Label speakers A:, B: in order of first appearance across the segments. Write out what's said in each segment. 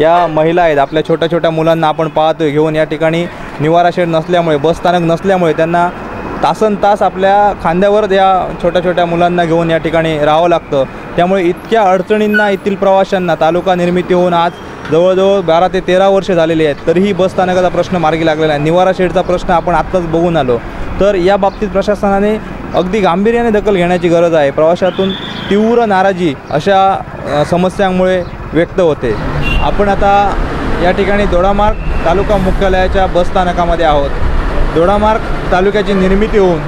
A: या महिला आहेत. आपल्या छोट्या छोट्या मुलांना आपण पाहतो घेऊन या ठिकाणी निवारा शेड नसल्यामुळे बसस्थानक नसल्यामुळे त्यांना तासन तास आपल्या खांद्यावर या छोट्या छोट्या मुलांना घेऊन या ठिकाणी राहावं लागतं. त्यामुळे इतक्या अडचणींना येथील प्रवाशांना तालुका निर्मिती होऊन आज जवळजवळ बारा ते तेरा वर्ष झालेली आहेत. तरीही बसस्थानकाचा प्रश्न मार्गी लागलेला आहे. निवारा शेडचा प्रश्न आपण आत्ताच बघून आलो. तर या बाबतीत प्रशासनाने अगदी गांभीर्याने दखल घेण्याची गरज आहे. प्रवाशातून तीव्र नाराजी अशा समस्यांमुळे व्यक्त होते. आपण आता या ठिकाणी दोडामार्ग तालुका मुख्यालयाच्या बसस्थानकामध्ये आहोत. दोडामार्ग तालुक्याची निर्मिती होऊन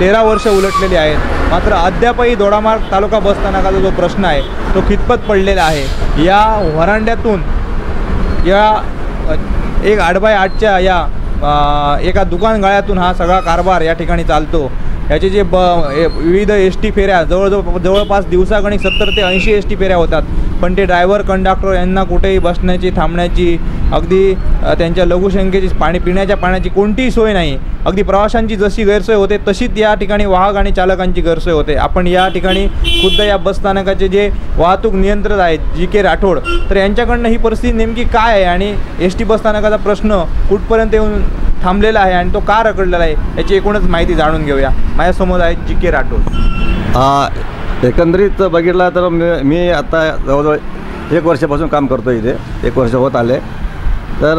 A: तेरा वर्ष उलटलेली आहेत. मात्र अद्यापही दोडामार्ग तालुका बसस्थानकाचा जो प्रश्न आहे तो खितपत पडलेला आहे. या व्हरांड्यातून या एक आठ बाय आठच्या या एका दुकान गाळ्यातून हा सगळा कारभार या ठिकाणी चालतो. याचे जे ब ए- विविध एस टी फेऱ्या जवळजवळ जवळपास दिवसागणिक सत्तर ते ऐंशी एस टी फेऱ्या होतात. पण ते ड्रायव्हर कंडक्टर यांना कुठेही बसण्याची थांबण्याची अगदी त्यांच्या लघुशंकेची पाणी पिण्याच्या पाण्याची कोणतीही सोय नाही. अगदी प्रवाशांची जशी गैरसोय होते तशीच या ठिकाणी वाहक आणि चालकांची गैरसोय होते. आपण या ठिकाणी खुद्द या बसस्थानकाचे जे वाहतूक नियंत्रक आहेत जी के राठोड तर यांच्याकडनं ही परिस्थिती नेमकी काय आहे आणि एस टी बसस्थानकाचा प्रश्न कुठपर्यंत येऊन थांबलेला आहे आणि तो का रखडलेला आहे याची एकूणच माहिती जाणून घेऊया. माझ्यासमोर आहे जी के राठोड.
B: एकंदरीत बघितला तर मी मी आता जवळजवळ एक वर्षापासून काम करतो इथे. एक वर्ष होत आले. तर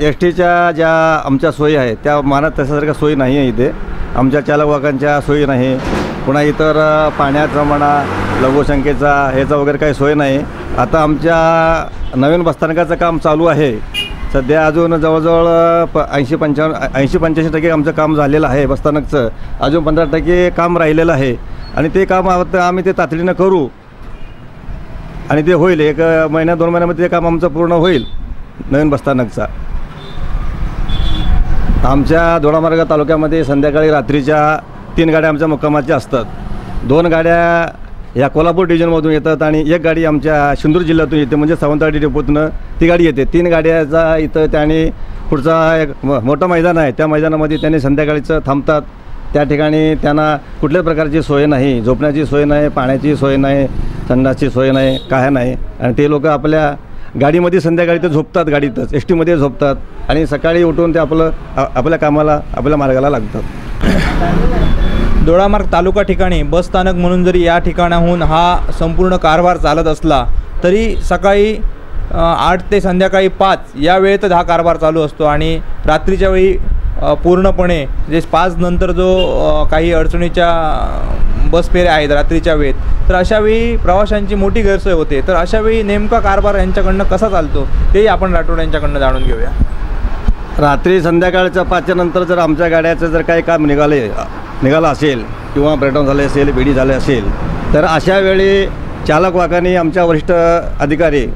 B: एस टीच्या ज्या आमच्या सोयी आहेत त्या मानात तशासारख्या सोयी नाही आहे इथे. आमच्या चालकवाकांच्या सोयी नाही. पुन्हा इतर पाण्याचा म्हणा लघुसंख्येचा ह्याचा वगैरे काही सोय नाही. आता आमच्या नवीन बसस्थानकाचं काम चालू आहे. सध्या अजून जवळजवळ प ऐंशी पंच्याण्णव ऐंशी पंच्याऐंशी टक्के आमचं काम झालेलं आहे बसस्थानकचं. अजून पंधरा टक्के काम राहिलेलं आहे. आणि ते काम आम्ही ते तातडीनं करू. आणि ते होईल. एक महिन्या दोन महिन्यामध्ये ते काम आमचं पूर्ण होईल नवीन बसस्थानकचा आमच्या दोडामार्ग तालुक्यामध्ये संध्याकाळी रात्रीच्या तीन गाड्या आमच्या मुक्कामाच्या असतात. दोन गाड्या या कोल्हापूर डिव्हिजनमधून येतात आणि एक गाडी आमच्या सिंधुदुर्ग जिल्ह्यातून येते म्हणजे सावंतवाडी डेपोतनं ती गाडी येते. तीन गाड्याचा इथं त्याने पुढचा एक मोठं मैदान आहे. त्या मैदानामध्ये त्यांनी संध्याकाळीचं थांबतात. त्या ठिकाणी त्यांना कुठल्याच प्रकारची सोय नाही झोपण्याची सोय नाही पाण्याची सोय नाही संडासची सोय नाही काय नाही. आणि ते लोक आपल्या गाडीमध्ये संध्याकाळी ते झोपतात गाडीतच एस टीमध्ये झोपतात आणि सकाळी उठून ते आपलं आपल्या कामाला आपल्या मार्गाला लागतात.
A: दोडामार्ग तालुका ठिकाणी बस स्थानक म्हणून जरी या ठिकाणाहून हा संपूर्ण कारभार चालत असला तरी सकाळी आठ ते संध्याकाळी पाच या वेळेतच हा कारभार चालू असतो आणि रात्रीच्या वेळी पूर्णपणे जे पाच नंतर जो काही अडचणीच्या बस फेऱ्या आहेत रात्रीच्या वेळेत तर अशावेळी प्रवाशांची मोठी गैरसोय होते. तर अशावेळी नेमका कारभार यांच्याकडनं कसा चालतो तेही आपण राठोड यांच्याकडनं जाणून घेऊया.
B: रात्री संध्याकाळच्या पाचच्या नंतर जर आमच्या गाड्याचं जर काही काम निघाले निघालं असेल किंवा ब्रेकडाऊन झाले असेल बिडी झाले असेल तर अशा वेळी चालक वाकांनी आमच्या वरिष्ठ अधिकारी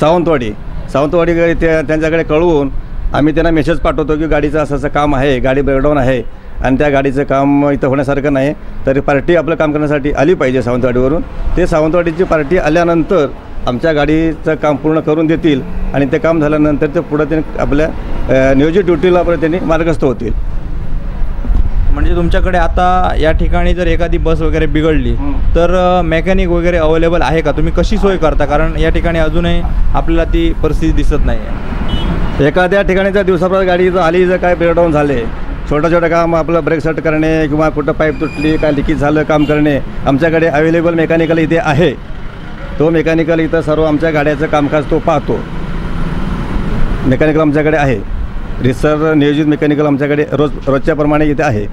B: सावंतवाडी सावंतवाडी ते त्यांच्याकडे कळवून आम्ही त्यांना मेसेज पाठवतो की गाडीचं असं असं काम आहे गाडी ब्रेकडाऊन आहे आणि त्या गाडीचं काम इथं होण्यासारखं नाही. तरी पार्टी आपलं काम करण्यासाठी आली पाहिजे सावंतवाडीवरून. ते सावंतवाडीची पार्टी आल्यानंतर आमच्या गाडीचं काम पूर्ण करून देतील आणि ते काम झाल्यानंतर ते पुढं त्यांनी आपल्या नियोजित ड्युटीला परत त्यांनी मार्गस्थ होतील.
A: म्हणजे तुमच्याकडे आता या ठिकाणी जर एखादी बस वगैरे बिघडली. तर मेकॅनिक वगैरे अवेलेबल आहे का? तुम्ही कशी सोय करता? कारण या ठिकाणी अजूनही आपल्याला ती परिस्थिती दिसत नाही आहे
B: एखाद्या ठिकाणी जर दिवसापर्यंत गाडी जर आली जर काय ब्रेकडाऊन झाले छोटं छोटं काम आपलं ब्रेक सेट करणे किंवा कुठं पाईप तुटली काय लिकेज झालं काम करणे आमच्याकडे अवेलेबल मेकॅनिकल इथे आहे. तो मेकॅनिकल इथं सर्व आमच्या गाड्याचं कामकाज तो पाहतो. मेकॅनिकल आमच्याकडे आहे. रिसर नियोजित मेकॅनिकल आमच्याकडे रोज रोजच्याप्रमाणे इथे आहे.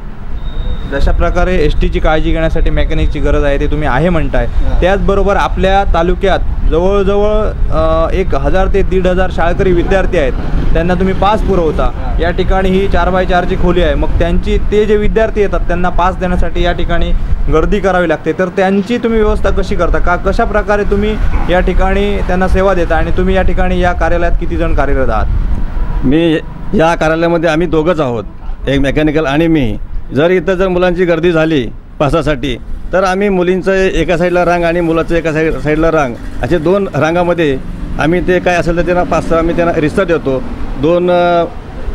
A: जशा प्रकारे एस टीची काळजी घेण्यासाठी मेकॅनिकची गरज आहे ते तुम्ही आहे म्हणताय. त्याचबरोबर आपल्या तालुक्यात जवळजवळ एक हजार ते दीड हजार शाळकरी विद्यार्थी आहेत. त्यांना तुम्ही पास पुरवता. या ठिकाणी ही चार बाय चारची खोली आहे. मग त्यांची ते जे विद्यार्थी येतात त्यांना पास देण्यासाठी या ठिकाणी गर्दी करावी लागते. तर त्यांची तुम्ही व्यवस्था कशी करता? का कशा प्रकारे तुम्ही या ठिकाणी त्यांना सेवा देता आणि तुम्ही या ठिकाणी या कार्यालयात किती जण कार्यरत आहात?
B: मी या कार्यालयामध्ये आम्ही दोघंच आहोत. एक मेकॅनिकल आणि मी. जर इथं जर मुलांची गर्दी झाली पासासाठी तर आम्ही मुलींचं एका साईडला रांग आणि मुलाचं एका साईड साईडला रांग. असे दोन रांगामध्ये आम्ही ते काय असेल तर त्यांना पास आम्ही त्यांना रिस्ता देतो. दोन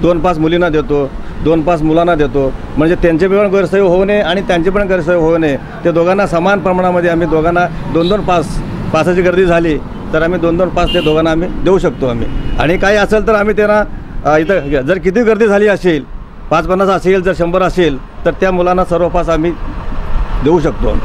B: दोन पास मुलींना देतो दोन पास मुलांना देतो. म्हणजे त्यांचे पण गैरसोय होऊ नये आणि त्यांची पण गैरसोय होऊ नये. ते दोघांना समान प्रमाणामध्ये आम्ही दोघांना दोन दोन पास पासाची गर्दी झाली तर आम्ही दोन दोन पास ते दोघांना आम्ही देऊ शकतो आम्ही. आणि काही असेल तर आम्ही त्यांना इथं जर किती गर्दी झाली असेल पाच पन्नास असेल जर शंभर असेल तर त्या मुलांना सर्व पास आम्ही देऊ शकतो.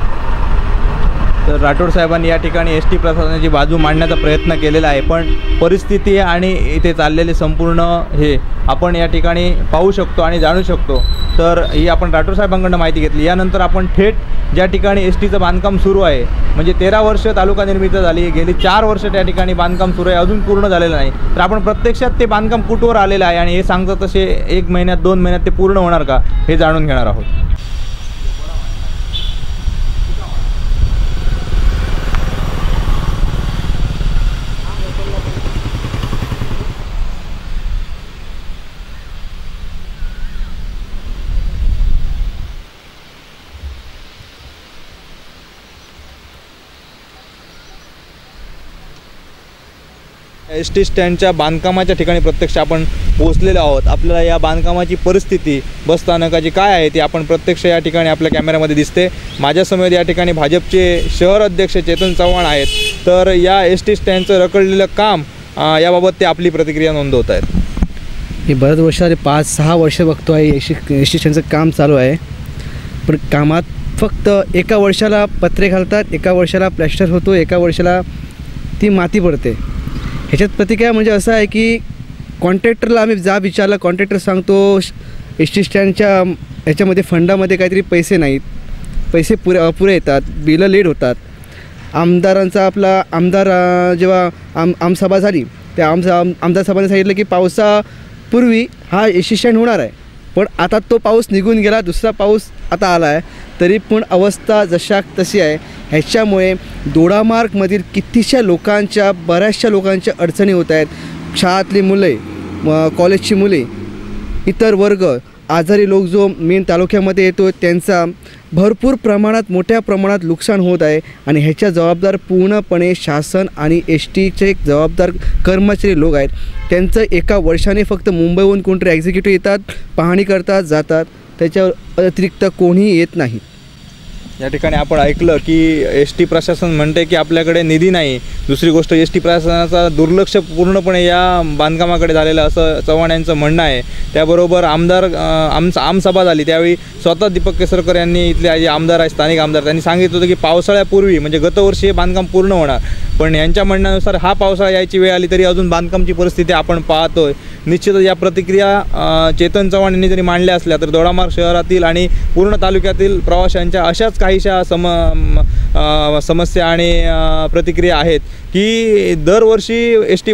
A: तर राठोड साहेबांनी या ठिकाणी एस टी प्रशासनाची बाजू मांडण्याचा प्रयत्न केलेला आहे. पण परिस्थिती आणि इथे चाललेले संपूर्ण हे आपण या ठिकाणी पाहू शकतो आणि जाणू शकतो. तर ही आपण राठोडसाहेबांकडून माहिती घेतली. यानंतर आपण थेट ज्या ठिकाणी एस टीचं बांधकाम सुरू आहे म्हणजे तेरा वर्ष तालुका निर्मित झाली गेली चार वर्ष त्या ठिकाणी बांधकाम सुरू आहे अजून पूर्ण झालेलं नाही. तर आपण प्रत्यक्षात ते बांधकाम कुठवर आलेलं आहे आणि हे सांगतात तसे एक महिन्यात दोन महिन्यात ते पूर्ण होणार का हे जाणून घेणार आहोत. एस टी स्टँडच्या बांधकामाच्या ठिकाणी प्रत्यक्ष आपण पोहोचलेलो आहोत. आपल्याला या बांधकामाची परिस्थिती बसस्थानकाची काय आहे ती आपण प्रत्यक्ष या ठिकाणी आपल्या कॅमेऱ्यामध्ये दिसते. माझ्यासमोर या ठिकाणी भाजपचे शहर अध्यक्ष चेतन चव्हाण आहेत. तर या एस टी स्टँडचं रखडलेलं काम याबाबत ते आपली प्रतिक्रिया नोंदवत आहेत.
C: मी बऱ्याच वर्ष आले पाच सहा वर्ष बघतो आहे एस एस स्टँडचं काम चालू आहे. पण कामात फक्त एका वर्षाला पत्रे घालतात एका वर्षाला प्लॅस्टर होतो एका वर्षाला ती माती पडते. ह्याच्यात प्रतिक्रिया म्हणजे असं आहे की कॉन्ट्रॅक्टरला आम्ही जा विचारला कॉन्ट्रॅक्टर सांगतो एस टी स्टँडच्या ह्याच्यामध्ये फंडामध्ये काहीतरी पैसे नाहीत. पैसे पुरे अपुरे येतात बिलं लेट होतात. आमदारांचा आपला आमदार जेव्हा आम आमसभा झाली त्या आम आम आमदार सभाने सांगितलं की पावसापूर्वी हा एस स्टँड होणार आहे. पण आता तो पाऊस निघून गेला दुसरा पाऊस आता आला आहे. तरी पण अवस्था जशा तशी आहे. ह्याच्यामुळे दोडामार्गमधील कितीशा लोकांच्या बऱ्याचशा लोकांच्या अडचणी होत आहेत. शाळातली मुले कॉलेजची मुले इतर वर्ग आजारी लोक जो मेन तालुक्यामध्ये येतो त्यांचा भरपूर प्रमाणात मोठ्या प्रमाणात नुकसान होत आहे आणि ह्याच्या जबाबदार पूर्णपणे शासन आणि एस टीचे जबाबदार कर्मचारी लोक आहेत. त्यांचं एका वर्षाने फक्त मुंबईहून कोणतरी एक्झिक्युटिव्ह येतात पाहणी करतात जातात. त्याच्या अतिरिक्त कोणीही येत नाही.
A: या ठिकाणी आपण ऐकलं की एस टी प्रशासन म्हणते की आपल्याकडे निधी नाही. दुसरी गोष्ट एस टी प्रशासनाचा दुर्लक्ष पूर्णपणे या बांधकामाकडे झालेलं असं चव्हाण यांचं म्हणणं आहे. त्याबरोबर आमदार आमचा आम आमसभा झाली. त्यावेळी स्वतः दीपक केसरकर यांनी इथले जे आमदार आहेत स्थानिक आमदार त्यांनी सांगितलं होतं की पावसाळ्यापूर्वी म्हणजे गतवर्षी हे बांधकाम पूर्ण होणार. पण यांच्या म्हणण्यानुसार हा पावसाळा यायची वेळ आली तरी अजून बांधकामची परिस्थिती आपण पाहतोय. निश्चितच या प्रतिक्रिया चेतन चव्हाण यांनी जरी मांडल्या असल्या तर दोडामार्ग शहरातील आणि पूर्ण तालुक्यातील प्रवाशांच्या अशाच काहीशा सम समस्या आणि प्रतिक्रिया आहेत की दरवर्षी एस टी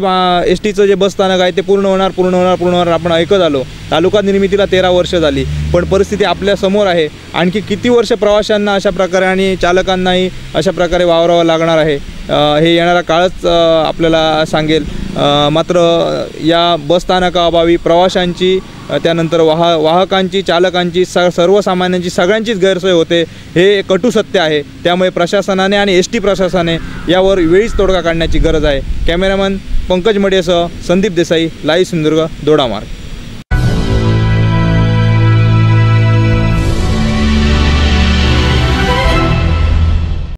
A: एस टीचं जे बसस्थानक आहे ते पूर्ण होणार पूर्ण होणार पूर्ण होणार आपण ऐकत आलो. तालुका निर्मितीला तेरा वर्ष झाली. पण परिस्थिती आपल्यासमोर आहे. आणखी किती वर्ष प्रवाशांना अशा प्रकारे आणि चालकांनाही अशा प्रकारे वावरावं लागणार आहे? हे येणारा काळच आपल्याला सांगेल. मात्र या बसस्थानकाअभावी प्रवाशांची त्यानंतर वाह वाहकांची चालकांची स सर्वसामान्यांची सगळ्यांचीच गैरसोय होते हे कटू सत्य आहे. त्यामुळे प्रशासनाने आणि एस टी प्रशासनाने यावर वेळीच तोडगा काढण्याची गरज आहे. कॅमेरामन पंकज मडेसह संदीप देसाई लाई सिंधुदुर्ग दोडामार्ग.